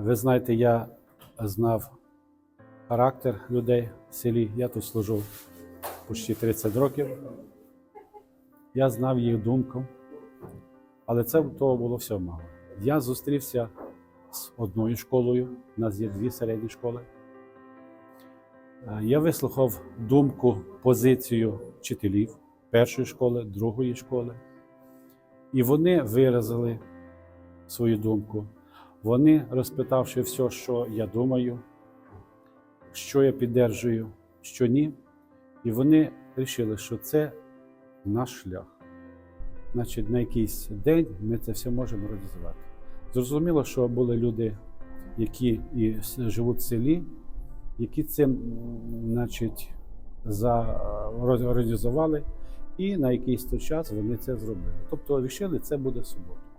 Ви знаєте, я знав характер людей в селі. Я тут служу почти 30 років. Я знав їх думку, але це того було все мало. Я зустрівся з одною школою, у нас є дві середні школи. Е, Я вислухав думку, позицію вчителів першої школи, другої школи. І вони виразили свою думку. Вони, розпитавши все, що я думаю, що я піддержую, що ні, і вони вирішили, що це наш шлях. Значить, на якийсь день ми це все можемо реалізувати. Зрозуміло, що були люди, які і живуть в селі, які цим, значить, за, організували, і на якийсь час вони це зробили. Тобто вирішили, це буде в суботу.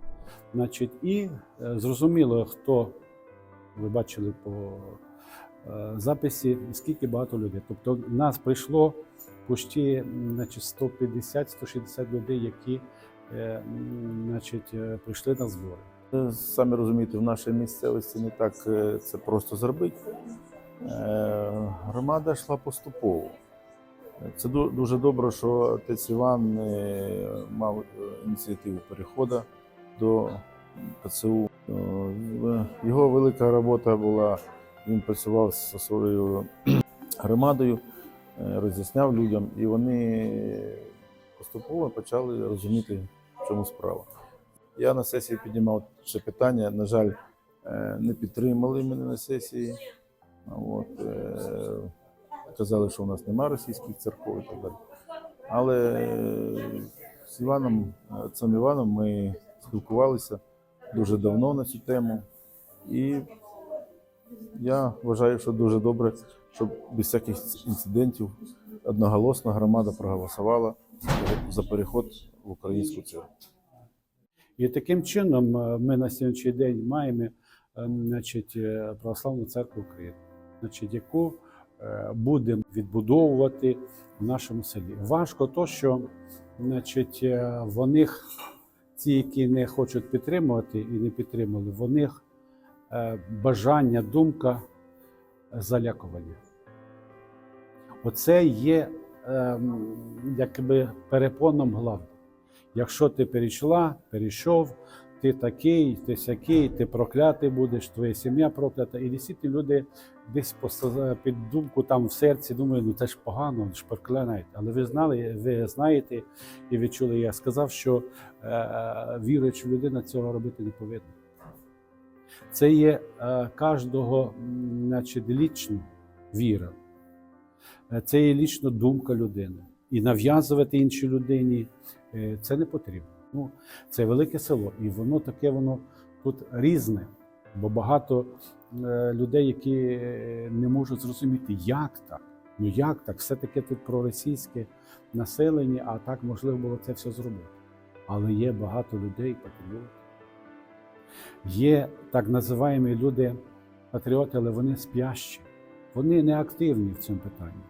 Значить, і е, зрозуміло, хто ви бачили по е, записі, скільки багато людей. Тобто нас прийшло почти 150-160 людей, які е, значить, прийшли на збори. Самі розумієте, в нашій місцевості не так це просто зробити. Громада йшла поступово. Це дуже добре, що отець Іван мав ініціативу переходу до ПЦУ. Е, Його велика робота була, він працював зі своєю громадою, е, роз'ясняв людям, і вони поступово почали розуміти, в чому справа. Я на сесії піднімав це питання. На жаль, е, не підтримали мене на сесії. От, казали, що у нас немає російських церков і так далі. Але з Іваном, отцем Іваном ми спілкувалися дуже давно на цю тему. І я вважаю, що дуже добре, щоб без всяких інцидентів одноголосно громада проголосувала за переход в українську церкву. І таким чином е, ми на сьогоднішній день маємо е, значить, е, Православну церкву України, значить, яку будемо відбудовувати в нашому селі. Важко то, що значить, в них ті, які не хочуть підтримувати і не підтримали, в них е, бажання, думка залякування. Оце є ем, якби перепоном главним. Якщо ти перейшла, перейшов, ти такий, ти сякий, ти проклятий будеш, твоя сім'я проклята. І дійсно люди десь під думку там в серці думають, ну це ж погано, ж проклянають. Але ви знали, ви знаєте і ви чули, я сказав, що е, віруюча людина цього робити не повинна. Це є е, кожного, значить, лічно віра. Е, Це є лічно думка людини. І нав'язувати іншій людині е, це не потрібно. Ну, це велике село, і воно таке, воно тут різне, бо багато е, людей, які е, не можуть зрозуміти, як так. Ну як так? Все-таки тут проросійське населення, а так можливо було це все зробити. Але є багато людей, патріотів. Є так називаємо люди патріоти, але вони спящі. Вони не активні в цьому питанні.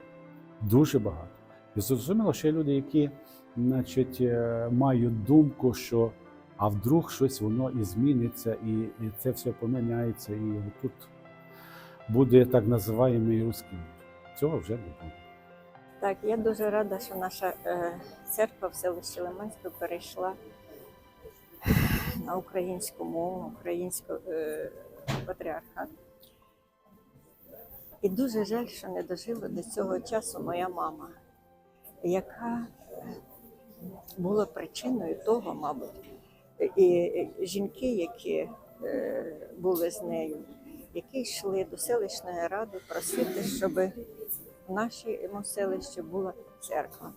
Дуже багато. І зрозуміло, що є люди, які значить, е, мають думку, що а вдруг щось воно і зміниться, і, і це все поміняється, і тут буде так називаємо русський мір. Цього вже не буде. Так, я дуже рада, що наша е, церква в селищі Лиманське перейшла на українську мову, українську е, патріархат. І дуже жаль, що не дожила до цього часу моя мама, яка була причиною того, мабуть, і жінки, які е, були з нею, які йшли до селищної ради просити, щоб в нашому селищі була церква.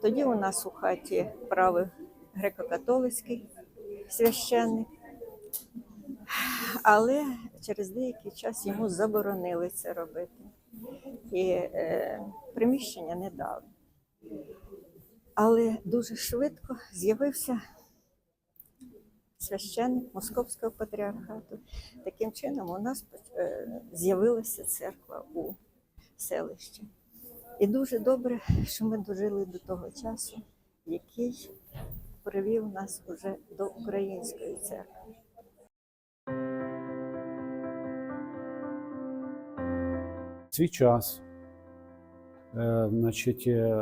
Тоді у нас у хаті правив греко-католицький священник, але через деякий час йому заборонили це робити. І е, приміщення не дали. Але дуже швидко з'явився священник Московського патріархату. Таким чином у нас е, з'явилася церква у селищі. І дуже добре, що ми дожили до того часу, який привів нас уже до української церкви. свій час. Е, значить, е,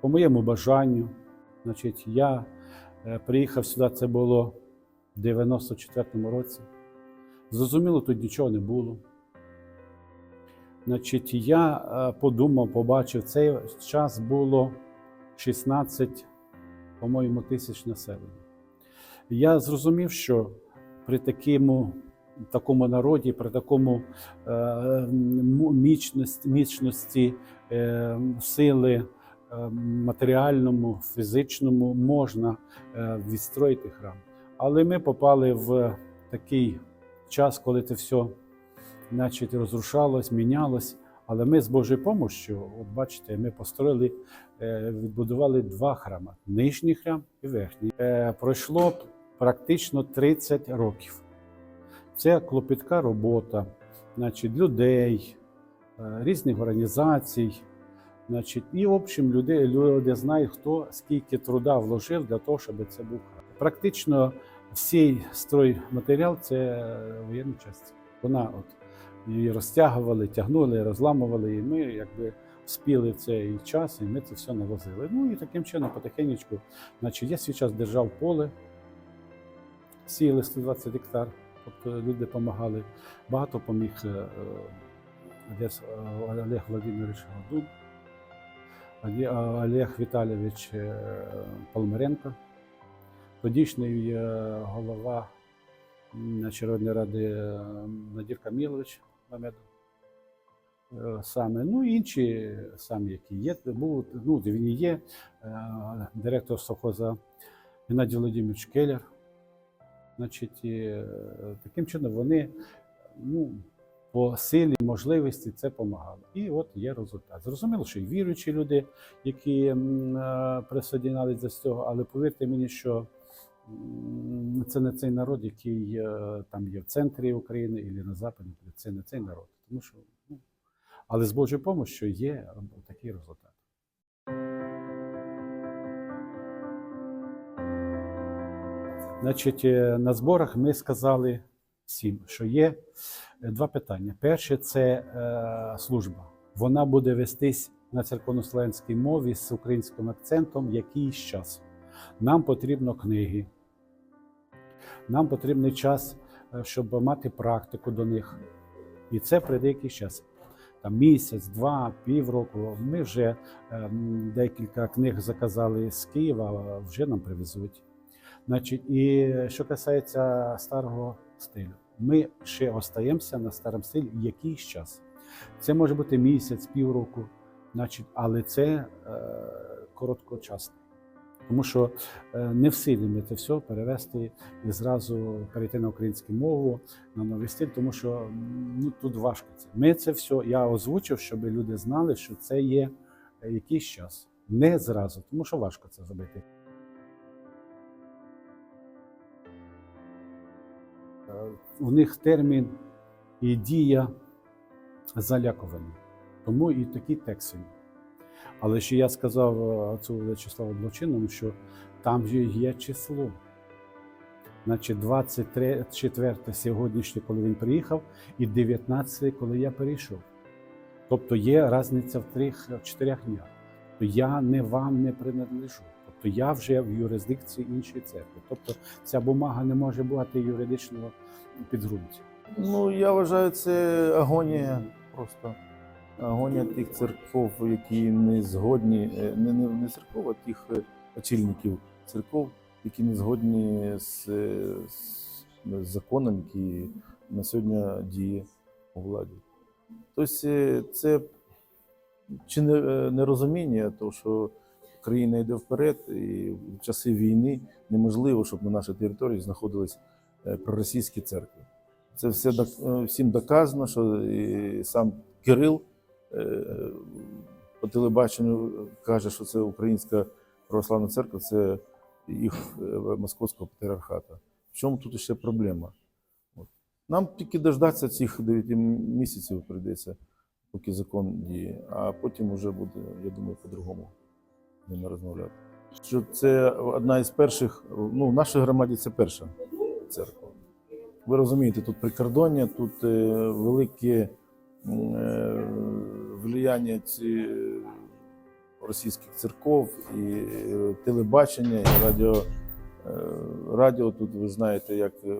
по моєму бажанню, значить, я приїхав сюди, це було в 94-му році. Зрозуміло, тут нічого не було. Значить, я е, подумав, побачив, цей час було 16, по-моєму, тисяч населення. Я зрозумів, що при такому, такому народі, при такому е, м- міцності, міцності е, сили е, матеріальному, фізичному можна е, відстроїти храм. Але ми попали в такий час, коли це все значить, розрушалось, мінялось. Але ми з Божою допомогою, от бачите, ми построїли, е, відбудували два храми: нижній храм і верхній. Е, Пройшло практично 30 років. Це клопітка робота, значить, людей, е, різних організацій. Значить, і в общем, люди, люди знають, хто скільки труда вложив для того, щоб це був. Практично всій стройматеріал це воєнна частина. Вона от її розтягували, тягнули, розламували, і ми якби спіли в цей час, і ми це все навозили. Ну і таким чином, потихеньку, значить, я свій час держав поле, сіяли 120 гектар, тобто люди допомагали. Багато поміг е, е, Олег, Владимирович Годун, Олег Віталійович е, Полмаренко, тодішній е, голова Народної ради е, Надір Камілович Мамедов. Е, Саме, ну інші самі, які є. Був, ну, він є е, директор совхоза Геннадій Володимирович Келлер. Значить, е, таким чином вони ну, по силі, можливості це допомагали. І от є результат. Зрозуміло, що і віруючі люди, які е, до цього, але повірте мені, що це не цей народ, який е, там є в центрі України і на Западі, це не цей народ. Тому що, ну, але з Божою допомогою є такий результат. Значить, е, на зборах ми сказали всім, що є е, два питання. Перше це е, служба. Вона буде вестись на церковнослов'янській мові з українським акцентом якийсь час. Нам потрібно книги. Нам потрібний час, е, щоб мати практику до них. І це прийде якийсь час. Там місяць, два, півроку. Ми вже ем, декілька книг заказали з Києва, вже нам привезуть. Значить, і що касається старого стилю, ми ще остаємося на старому стилі якийсь час. Це може бути місяць, півроку, значить, але це е, короткочасно. Тому що е, не в силі ми це все перевести і зразу перейти на українську мову, на новий стиль, тому що ну, тут важко це. Ми це все, я озвучив, щоб люди знали, що це є е, якийсь час. Не зразу, тому що важко це зробити. У них термін і дія залякувані. Тому і такий текст сьогодні. Але ще я сказав е, В'ячеславу Блочинному, що там же є число. Значить, 24 сьогоднішнє, коли він приїхав, і 19, коли я перейшов. Тобто є різниця в трьох-чотирьох днях. То я не вам не принадлежу. Тобто я вже в юрисдикції іншої церкви. Тобто ця бумага не може бути юридичного підґрунтя. Ну, я вважаю, це агонія просто. Агонія тих церков, які не згодні, е, не, не, не церков, а тих е, очільників церков, які не згодні з, е, з, з законом, який на сьогодні діє у владі. Тобто це чи не, нерозуміння, того, що країна йде вперед, і в часи війни неможливо, щоб на нашій території знаходились е, проросійські церкви. Це все е, всім доказано, що і сам Кирил е, по телебаченню каже, що це українська православна церква, це їх московського патріархата. В чому тут ще проблема? Нам тільки дождатися цих 9 місяців прийдеться, поки закон діє, а потім вже буде, я думаю, по-другому з ними розмовляти. Що це одна із перших, ну, в нашій громаді це перша церква. Ви розумієте, тут прикордоння, тут е, великі е, влияння ці російських церков і е, телебачення, і радіо. Е, Радіо тут ви знаєте, як е,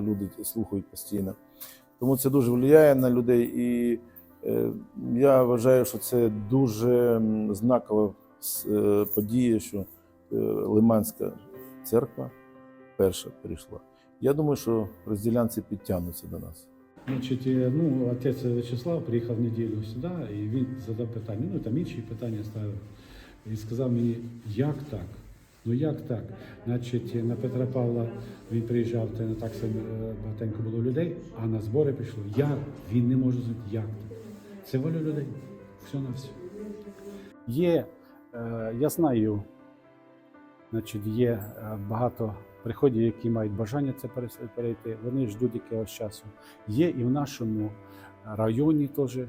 люди слухають постійно. Тому це дуже впливає на людей. І е, я вважаю, що це дуже знакова е, подія, що е, Лиманська церква перша прийшла. Я думаю, що розділянці підтягнуться до нас. Значить, е, ну, отець Вячеслав приїхав неділю сюди, і він задав питання. Ну, там інші питання ставив. І сказав мені, як так? Ну як так? Значить, на Петра Павла він приїжджав, та не так е, багатенько було людей, а на збори прийшло. Як? Він не може знати, як так? Це воля людей. Все на все. Є, е, я знаю, значить, є е, багато приходів, які мають бажання це перейти. Вони ждуть якогось часу. Є і в нашому районі теж е,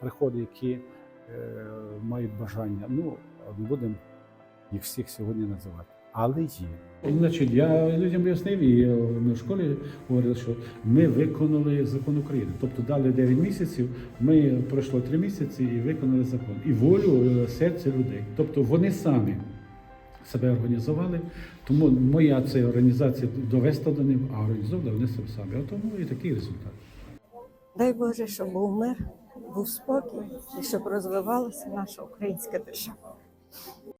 приходи, які е, мають бажання. Ну, будемо їх всіх сьогодні називати. Але є. Значить, я людям пояснив, і е, ми в школі говорили, що ми виконали закон України. Тобто дали 9 місяців, ми пройшло 3 місяці і виконали закон. І волю е, серця людей. Тобто вони самі себе організували. Тому моя це організація довести до них, а організовували вони себе самі. А тому і такий результат. Дай Боже, щоб був мир, був спокій і щоб розвивалася наша українська держава.